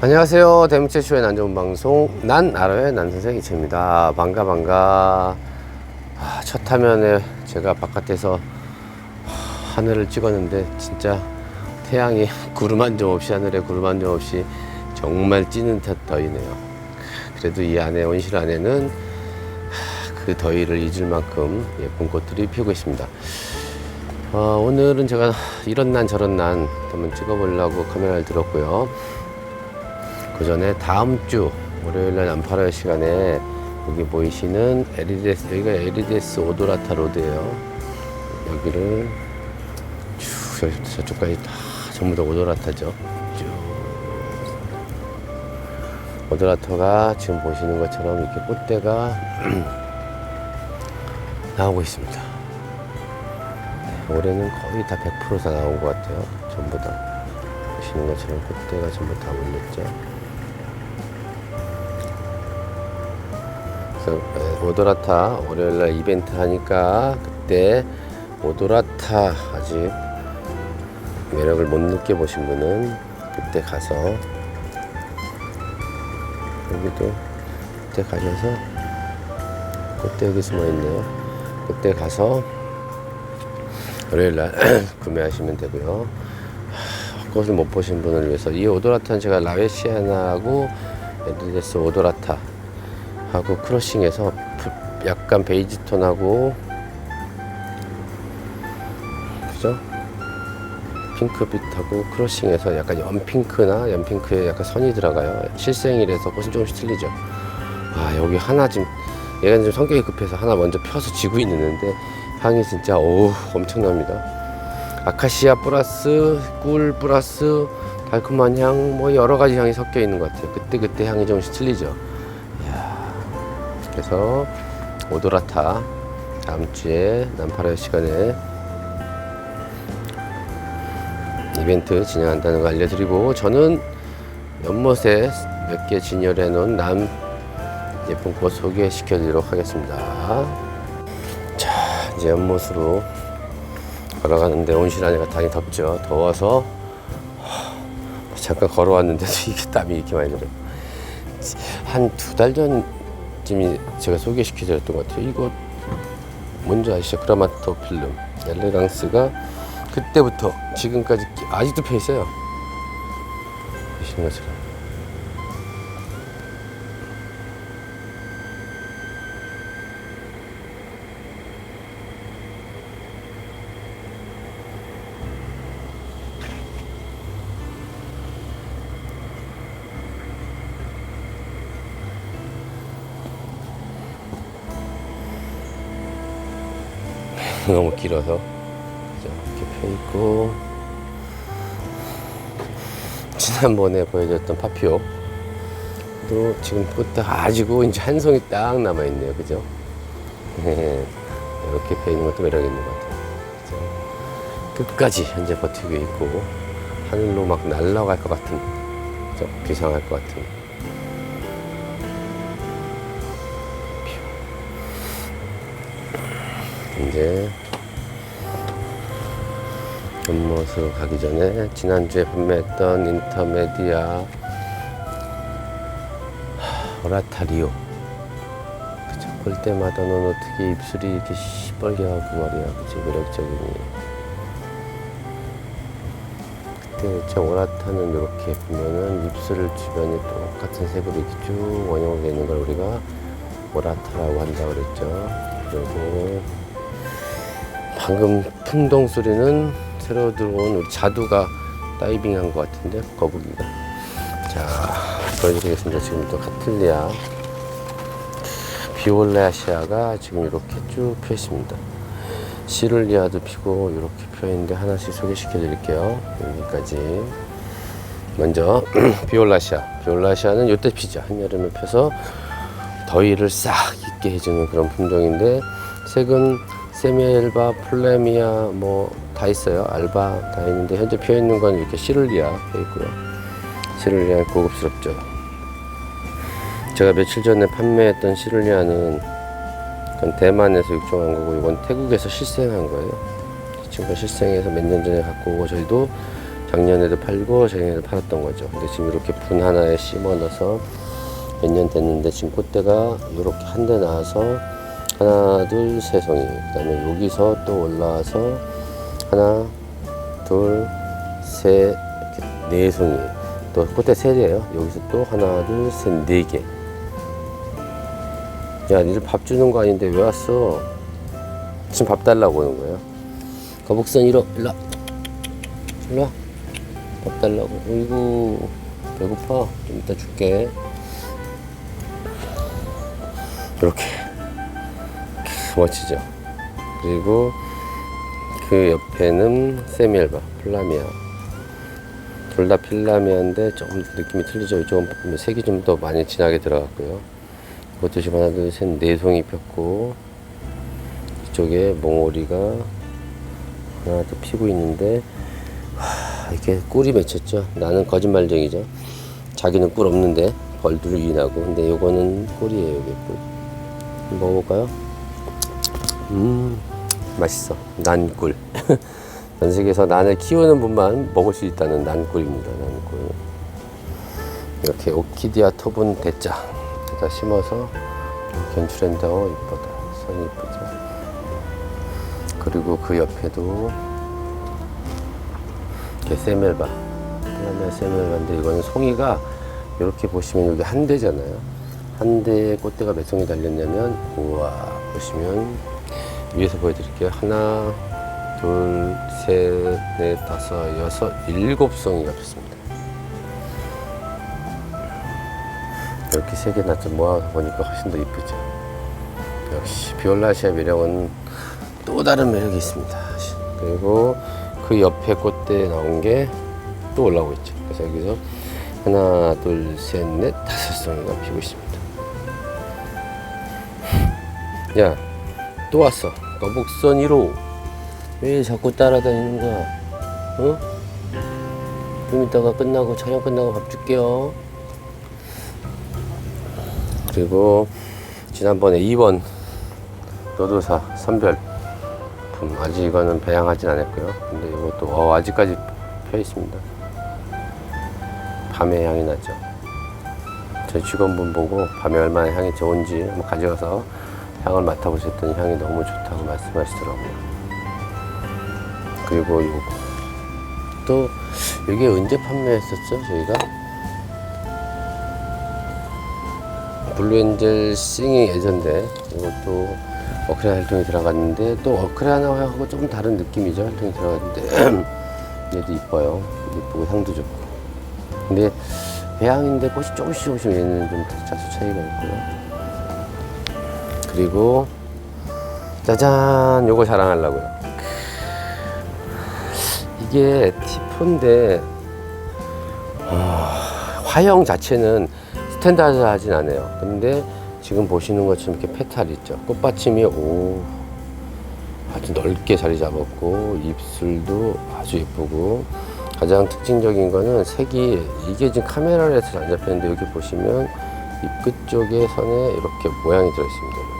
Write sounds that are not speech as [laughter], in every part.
안녕하세요. 대문체쇼의 난좋은 방송 난 알아요 난 선생 이채입니다. 반가 반가. 아, 첫 화면에 제가 바깥에서 하늘을 찍었는데 진짜 태양이 [laughs] 구름 한 점 없이 하늘에 구름 한 점 없이 정말 찌는 듯 더위네요. 그래도 이 안에 온실 안에는 그 더위를 잊을 만큼 예쁜 꽃들이 피우고 있습니다. 어, 오늘은 제가 이런 난 저런 난 한번 찍어보려고 카메라를 들었고요. 그 전에 다음 주 월요일 날 남파라의 시간에 여기 보이시는 에리데스 여기가 에리데스 오도라타 로드예요. 여기를 쭉 저기부터 저쪽까지 다 전부 다 오도라타죠. 쭉 오도라타가 지금 보시는 것처럼 이렇게 꽃대가 [clears throat] 나오고 있습니다. 네, 올해는 거의 다 100%다 나온 것 같아요. 전부 다 보시는 것처럼 꽃대가 전부 다 올렸죠. 오도라타 월요일날 이벤트 하니까 그때 오도라타 아직 매력을 못 느껴보신 분은 그때 가서 여기도 그때 가셔서 그때 여기 숨어 있네요. 그때 가서 월요일날 [clears throat] 구매하시면 되고요. 하, 그것을 못 보신 분을 위해서 이 오도라타는 제가 라웨시아나하고 에드레스 오도라타 하고 크러싱해서 부- 약간 베이지 톤하고 그죠? 핑크빛하고 크러싱해서 약간 연핑크나 연핑크에 약간 선이 들어가요. 실생이라서 꽃은 조금씩 틀리죠. 아 여기 하나 지금 얘가 지금 성격이 급해서 하나 먼저 펴서 지고 있는데 향이 진짜 오 엄청납니다. 아카시아 플러스 꿀 플러스 달콤한 향 뭐 여러 가지 향이 섞여 있는 것 같아요. 그때 그때 향이 조금씩 틀리죠. 그래서 오도라타 다음 주에 남파라의 시간에 이벤트 진행한다는 거 알려드리고 저는 연못에 몇 개 진열해 놓은 남 예쁜 꽃 소개시켜 드리도록 하겠습니다. 자 이제 연못으로 걸어가는데 온실 안에가 당연히 덥죠. 더워서 하, 잠깐 걸어왔는데도 [laughs] 이게 땀이 이렇게 많이 들어요. 한 두 달 전 쯤이 제가 소개시켜드렸던 것 같아요. 이거 뭔지 아시죠? 크라마토 필름 엘레강스가 그때부터 지금까지 아직도 펴 있어요. 보시는 것처럼. 너무 길어서? 이렇게 펴 있고 지난번에 보여줬던 파피오 도 지금 꽃다 가지고 이제 한 송이 딱 남아 있네요, 그죠? 이렇게 펴 있는 것도 매력 있는 것 같아요. 그죠? 끝까지 현재 버티고 있고 하늘로 막 날아갈 것 같은, 그죠? 비상할 것 같은. 이제 연못으로 가기 전에 지난주에 판매했던 인터메디아 하, 오라타리오. 그쵸 볼 때마다 넌 어떻게 입술이 이렇게 시뻘게 하고 말이야. 그치 매력적이니 그때 저 오라타는 이렇게 보면은 입술 주변이 똑같은 색으로 이렇게 쭉 원형으로 되어 있는 걸 우리가 오라타라고 한다고 그랬죠. 그리고 방금 풍덩 소리는 새로 들어온 우리 자두가 다이빙한 것 같은데 거북이가. 자 보여드리겠습니다. 지금부터 카틀리아. 비올레아시아가 지금 이렇게 쭉 펴 있습니다. 시룰리아도 피고 이렇게 펴 있는데 하나씩 소개시켜 드릴게요. 여기까지. 먼저 [clears throat] 비올라시아. 비올라시아는 이때 피죠. 한여름에 펴서 더위를 싹 잊게 해주는 그런 품종인데 색은 세미엘바, 플레미아 뭐 다 있어요. 알바 다 있는데 현재 피어 있는 건 이렇게 시룰리아 펴 있고요. 시룰리아 고급스럽죠. 제가 며칠 전에 판매했던 시룰리아는 그건 대만에서 육종한 거고 이건 태국에서 실생한 거예요. 이 친구가 실생해서 몇 년 전에 갖고 오고 저희도 작년에도 팔고 작년에도 팔았던 거죠. 근데 지금 이렇게 분 하나에 심어 넣어서 몇 년 됐는데 지금 꽃대가 이렇게 한 대 나와서 하나 둘 세 송이 그 다음에 여기서 또 올라와서 하나 둘셋 이렇게 네 송이 또 꽃대 세 개예요. 여기서 또 하나 둘셋네 개. 야, 니들 밥 주는 거 아닌데 왜 왔어? 지금 밥 달라고 오는 거예요. 거북선 이러, 일로 와. 일로 와. 밥 달라고. 어이구, 배고파. 좀 이따 줄게. 이렇게. 멋지죠? 그리고 그 옆에는 세미엘바, 플라미아. 둘 다 필라미아인데 조금 느낌이 틀리죠. 이쪽은 색이 좀 더 많이 진하게 들어갔고요. 이것도 지금 하나, 둘, 셋, 네 송이 폈고, 이쪽에 몽오리가 하나 더 피고 있는데, 하, 이렇게 꿀이 맺혔죠. 나는 거짓말쟁이죠. 자기는 꿀 없는데, 벌들 유인하고. 근데 요거는 꿀이에요, 이게 꿀. 먹어볼까요? 음, 맛있어. 난꿀. [laughs] 전 세계에서 난을 키우는 분만 먹을 수 있다는 난꿀입니다, 난꿀. 이렇게 오키디아 토분 대자. 여기다 심어서 견출한다. 어, 이쁘다. 선이 이쁘죠. 그리고 그 옆에도 이렇게 세멜바. 플라미아 세멜바인데 이거는 송이가 이렇게 보시면 여기 한 대잖아요. 한 대에 꽃대가 몇 송이 달렸냐면 우와 보시면 위에서 보여드릴게요. 하나, 둘, 셋, 넷, 다섯, 여섯, 일곱 송이가 폈습니다. 이렇게 세개 낫좀 모아서 보니까 훨씬 더 이쁘죠. 역시 비올라시아 매력은 또 다른 매력이 있습니다. 그리고 그 옆에 꽃대 나온 게 또 올라오고 있죠. 그래서 여기서 하나, 둘, 셋, 넷, 다섯 송이가 피고 있습니다. [laughs] 야, 또 왔어. 거북선 1호. 왜 자꾸 따라다니는 거야? 어? 좀 이따가 끝나고, 촬영 끝나고 밥 줄게요. 그리고 지난번에 2번 노도사 선별 품 아직 이거는 배양하진 않았고요 근데 이것도 어, 아직까지 펴 있습니다 밤에 향이 나죠 저희 직원분 보고 밤에 얼마나 향이 좋은지 한번 가져가서 향을 맡아보셨더니 향이 너무 좋다고 말씀하시더라고요. 그리고 요거 또 이게 언제 판매했었죠 저희가? 블루엔젤 싱잉 예전데 이것도 어크레 활동이 들어갔는데 또 어크레 하나하고 조금 다른 느낌이죠 활동이 들어갔는데. [clears throat] 얘도 이뻐요. 이쁘고 향도 좋고. 근데 배양인데 꽃이 조금씩 조금씩 얘는 좀 자수 차이가 있고요 그리고 짜잔 요거 자랑하려고요 이게 티폰데 아, 화형 자체는 스탠다드 하진 않아요. 근데 지금 보시는 것처럼 이렇게 페탈 있죠. 꽃받침이 오 아주 넓게 자리 잡았고 입술도 아주 예쁘고 가장 특징적인 거는 색이 이게 지금 카메라에서 안 잡혔는데 여기 보시면 입 끝 쪽에 선에 이렇게 모양이 들어 있습니다.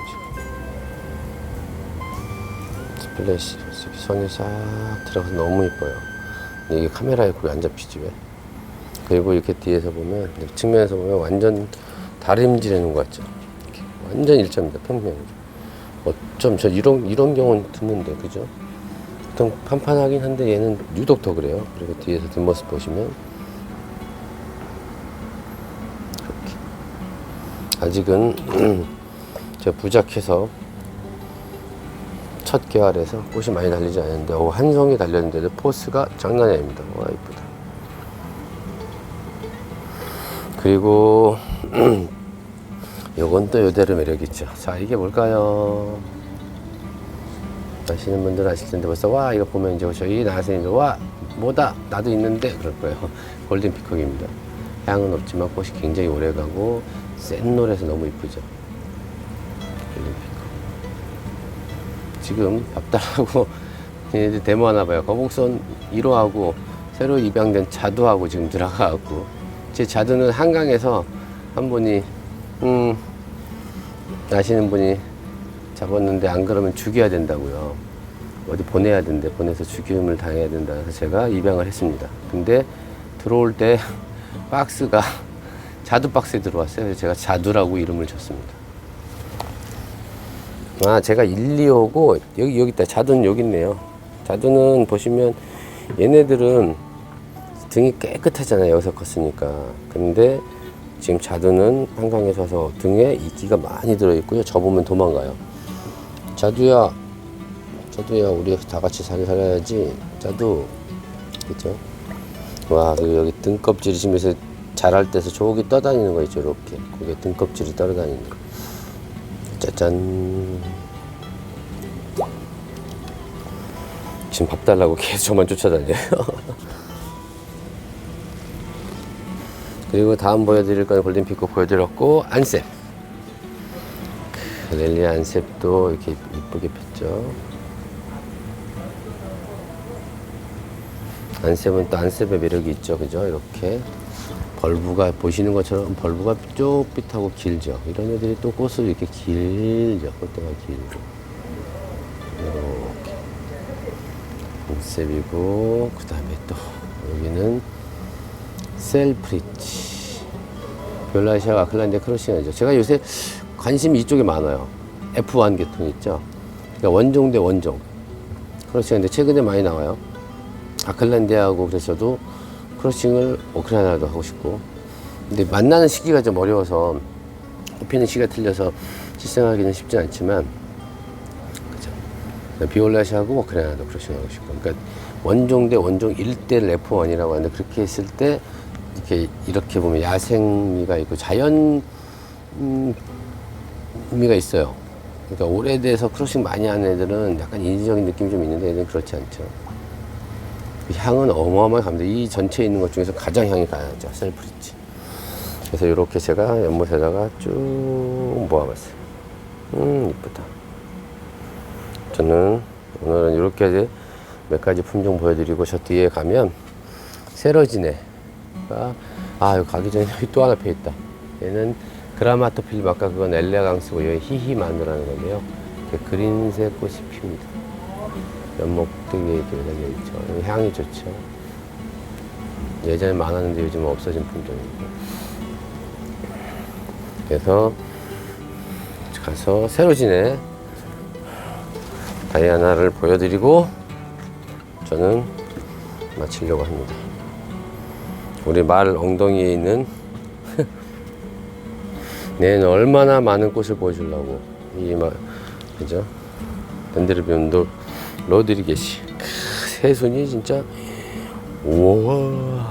플래시 선이 싹 들어가서 너무 이뻐요. 이게 카메라에 거기 안 잡히지 왜? 그리고 이렇게 뒤에서 보면 측면에서 보면 완전 다림질해 놓은 것 같죠. 완전 일자입니다. 평면이죠. 어쩜 저 이런 이런 경우는 드문데 그죠? 보통 판판하긴 한데 얘는 유독 더 그래요. 그리고 뒤에서 뒷모습 보시면 이렇게 아직은 [clears throat] 제가 부작해서 첫 개활에서 꽃이 많이 달리지 않았는데 어, 한 송이 달렸는데도 포스가 장난이 아닙니다. 와 이쁘다. 그리고 [clears throat] 요건 또 요대로 매력 있죠. 자 이게 뭘까요? 아시는 분들 아실 텐데 벌써 와 이거 보면 이제 저희 나선이도 와 뭐다 나도 있는데 그럴 거예요. [laughs] 골든 피콕입니다. 향은 없지만 꽃이 굉장히 오래가고 센 노래서 너무 이쁘죠. 지금 얘네들 [laughs] 데모하나 봐요. 거북선 1호하고 새로 입양된 자두하고 지금 들어가고 제 자두는 한강에서 한 분이 음 아시는 분이 잡았는데 안 그러면 죽여야 된다고요. 어디 보내야 된대. 보내서 죽임을 당해야 된다. 그래서 제가 입양을 했습니다. 근데 들어올 때 [laughs] 박스가 자두 박스에 들어왔어요. 그래서 제가 자두라고 이름을 줬습니다. 아, 제가 1, 2호고 여기 여기 있다. 자두는 여기 있네요. 자두는 보시면 얘네들은 등이 깨끗하잖아요. 여기서 컸으니까. 근데 지금 자두는 한강에서 와서 등에 이끼가 많이 들어 있고요. 접으면 도망가요. 자두야, 자두야, 우리 다 같이 잘 살아야지. 자두, 그죠? 와, 여기 등껍질이 지금 요새 자랄 때서 저기 떠다니는 거 있죠, 이렇게. 그게 등껍질이 떠다니는 거. 짜잔. 지금 밥 달라고 계속 저만 쫓아다녀요. [laughs] 그리고 다음 보여드릴 건 골든피코 보여드렸고, 안셉. 그 랠리 안셉도 이렇게 이쁘게 폈죠. 안셉은 또 안셉의 매력이 있죠. 그죠? 이렇게. 벌브가, 보시는 것처럼 벌브가 쪽빛하고 길죠. 이런 애들이 또 꽃을 이렇게 길죠. 꽃대가 길고. 이렇게. 안셉이고, 그 다음에 또, 여기는 셀프리치. 벨라시아 아클란드 크로싱이죠. 제가 요새 관심이 이쪽에 많아요. F1 계통 있죠. 그러니까 원종 대 원종. 크로싱인데 최근에 많이 나와요. 아클란디아하고 그래서도 크로싱을 우크라이나도 하고 싶고. 근데 만나는 시기가 좀 어려워서 뽑히는 시기가 틀려서 실생하기는 쉽지 않지만 그죠. 비올라시하고 우크라이나도 크로싱 하고 싶고. 그러니까 원종 대 원종 1대 F1이라고 하는데 그렇게 했을 때 이렇게 이렇게 보면 야생미가 있고 자연 음, 미가 있어요. 그러니까 오래돼서 크로싱 많이 하는 애들은 약간 인위적인 느낌이 좀 있는데 얘는 그렇지 않죠. 그 향은 어마어마하게 갑니다. 이 전체에 있는 것 중에서 가장 향이 강하죠. 셀프리치. 그래서 이렇게 제가 연못에다가 쭉 모아봤어요. 음, 이쁘다. 저는 오늘은 이렇게 몇 가지 품종 보여드리고 저 뒤에 가면 세러지네가 아 여기 가기 전에 여기 또 하나 펴 있다. 얘는 그라마토필 아까 그건 엘레강스고 여기 히히마누라는 건데요. 그린색 꽃이 핍니다. 연목등에 이렇게 달려 있죠. 향이 좋죠. 예전에 많았는데 요즘 은 없어진 품종입니다. 그래서 가서 세로진에 다이아나를 보여드리고 저는 마치려고 합니다. 우리 말 엉덩이에 있는 [laughs] 내는 얼마나 많은 꽃을 보여주려고 이 말 그죠? 덴드르비움 로, 로드리게시. 크, 새순이 진짜. 우와.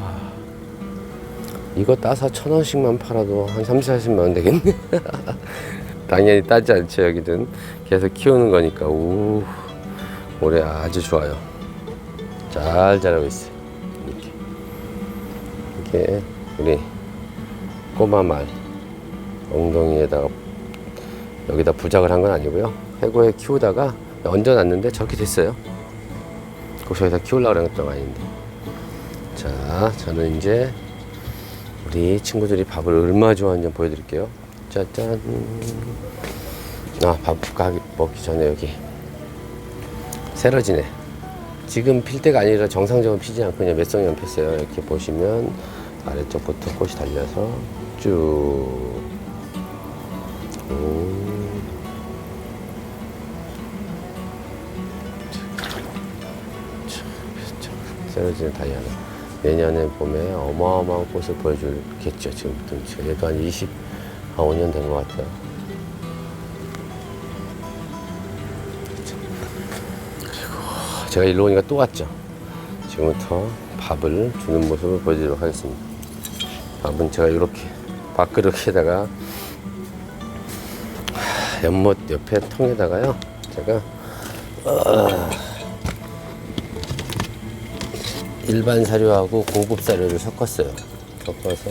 이거 따서 천 원씩만 팔아도 한 3, 40만 원 되겠네. [laughs] 당연히 따지 않죠 여기든. 계속 키우는 거니까. 우 올해 아주 좋아요. 잘 자라고 있어요. 이렇게. 이게 우리 꼬마 말 엉덩이에다가 여기다 부작을 한 건 아니고요. 해고에 키우다가 얹어놨는데 저렇게 됐어요. 꼭 저기다 키우려고 그랬던 거 아닌데. 자, 저는 이제 우리 친구들이 밥을 얼마나 좋아하는지 보여드릴게요. 짜잔. 아, 밥 먹기 전에 여기 세러지네. 지금 필 때가 아니라 정상적으로 피지 않고 그냥 몇 송이만 폈어요. 이렇게 보시면 아래쪽부터 꽃이 달려서 쭉 세러지는 다이아나 내년에 봄에 어마어마한 꽃을 보여주겠죠 지금부터. 얘도 한 20, 한 5년 된 것 같아요. 그리고 제가 일로 오니까 또 왔죠. 지금부터 밥을 주는 모습을 보여드리도록 하겠습니다. 밥은 제가 이렇게 밥그릇에다가 연못 옆에 통에다가요. 제가 어, 일반 사료하고 고급 사료를 섞었어요. 섞어서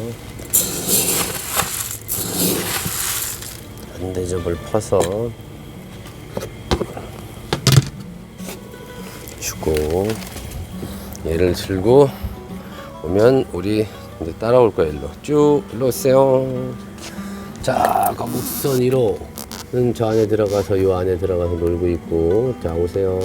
한 대접을 퍼서 주고 얘를 들고 오면 우리 이제 따라올 거예요. 일로 쭉 일로 오세요. 자, 거북선 1호. 는 저 안에 들어가서 요 안에 들어가서 놀고 있고 자 오세요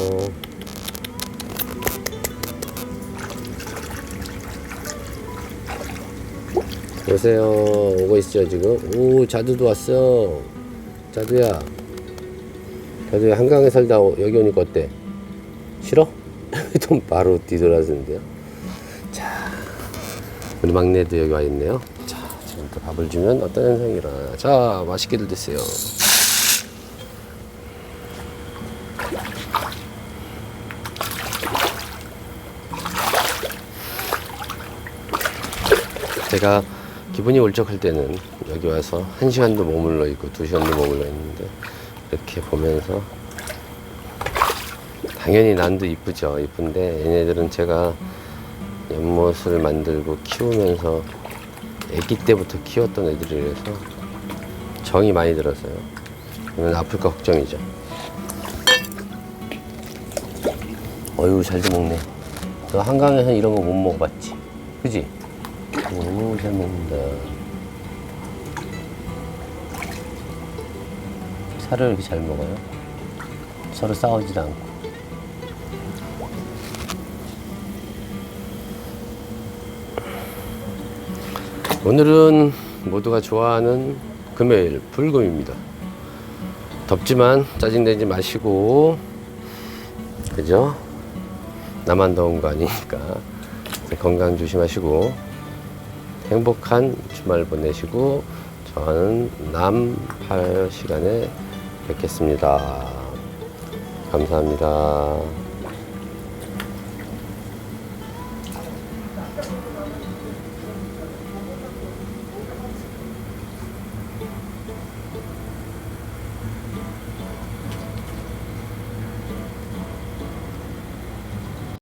보세요. 오고 있죠, 지금. 오, 자두도 왔어. 자두야. 자두야, 한강에 살다 오- 여기 오니까 어때? 싫어? [laughs] 좀 바로 뒤돌아서는데요. 자, 우리 막내도 여기 와 있네요. 자, 지금부터 밥을 주면 어떤 현상이 일어나. 자, 맛있게들 드세요. 제가 기분이 울적할 때는 여기 와서 한 시간도 머물러 있고 두 시간도 머물러 있는데 이렇게 보면서 당연히 난도 이쁘죠. 이쁜데 얘네들은 제가 연못을 만들고 키우면서 아기 때부터 키웠던 애들이라서 정이 많이 들어서요. 그러면 아플까 걱정이죠. 어유 잘도 먹네. 너 한강에서 이런 거 못 먹어봤지? 그지? 오, 잘 먹는다. 살을 이렇게 잘 먹어요? 서로 싸우지도 않고. 오늘은 모두가 좋아하는 금요일 불금입니다. 덥지만 짜증내지 마시고, 그죠? 나만 더운 거 아니니까 건강 조심하시고 행복한 주말 보내시고 저는 남팔 시간에 뵙겠습니다. 감사합니다.